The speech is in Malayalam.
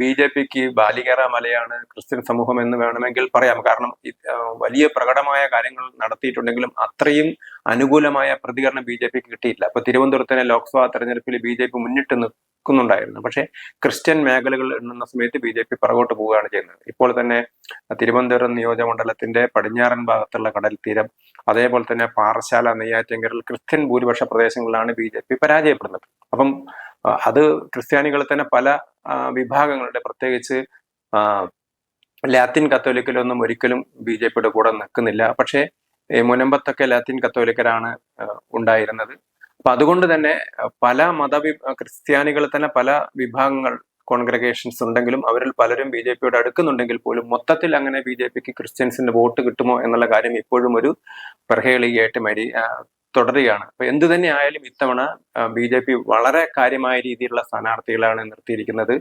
ബി ജെ പിക്ക് ബാലികേറ മലയാണ് ക്രിസ്ത്യൻ സമൂഹം എന്ന് വേണമെങ്കിൽ പറയാം. കാരണം വലിയ പ്രകടമായ കാര്യങ്ങൾ നടത്തിയിട്ടുണ്ടെങ്കിലും അത്രയും അനുകൂലമായ പ്രതികരണം ബി ജെ പിക്ക് കിട്ടിയില്ല അപ്പൊ തിരുവനന്തപുരത്തിനെ ലോക്സഭാ തെരഞ്ഞെടുപ്പിൽ ബി ജെ പി മുന്നിട്ട് നിൽക്കുന്നുണ്ടായിരുന്നു. പക്ഷേ ക്രിസ്ത്യൻ മേഖലകൾ എണ്ണുന്ന സമയത്ത് ബി ജെ പി പുറകോട്ട് പോവുകയാണ് ചെയ്യുന്നത്. ഇപ്പോൾ തന്നെ തിരുവനന്തപുരം നിയോജകമണ്ഡലത്തിന്റെ പടിഞ്ഞാറൻ ഭാഗത്തുള്ള കടൽ തീരം അതേപോലെ തന്നെ പാറശാല നെയ്യാറ്റങ്കരൽ ക്രിസ്ത്യൻ ഭൂരിപക്ഷ പ്രദേശങ്ങളിലാണ് ബി ജെ പി പരാജയപ്പെടുന്നത്. അപ്പം അത് ക്രിസ്ത്യാനികളെ തന്നെ പല വിഭാഗങ്ങളുടെ പ്രത്യേകിച്ച് ലാത്തിൻ കത്തോലിക്കലൊന്നും ഒരിക്കലും ബി ജെ പിയുടെ കൂടെ നിൽക്കുന്നില്ല. പക്ഷേ മുനമ്പത്തൊക്കെ ലാത്തിൻ കത്തോലിക്കരാണ് ഉണ്ടായിരുന്നത്. അപ്പൊ അതുകൊണ്ട് തന്നെ പല മതവി ക്രിസ്ത്യാനികൾ തന്നെ പല വിഭാഗങ്ങൾ കോൺഗ്രഗേഷൻസ് ഉണ്ടെങ്കിലും അവരിൽ പലരും ബി ജെ പിയോട് അടുക്കുന്നുണ്ടെങ്കിൽ പോലും മൊത്തത്തിൽ അങ്ങനെ ബി ജെ പിക്ക് ക്രിസ്ത്യൻസിന്റെ വോട്ട് കിട്ടുമോ എന്നുള്ള കാര്യം ഇപ്പോഴും ഒരു പ്രഹേളികയായിട്ട് മരി തുടരുകയാണ്. അപ്പൊ എന്ത് തന്നെ ആയാലും ഇത്തവണ ബി ജെ പി വളരെ കാര്യമായ രീതിയിലുള്ള സ്ഥാനാർത്ഥികളാണ് നിർത്തിയിരിക്കുന്നത്.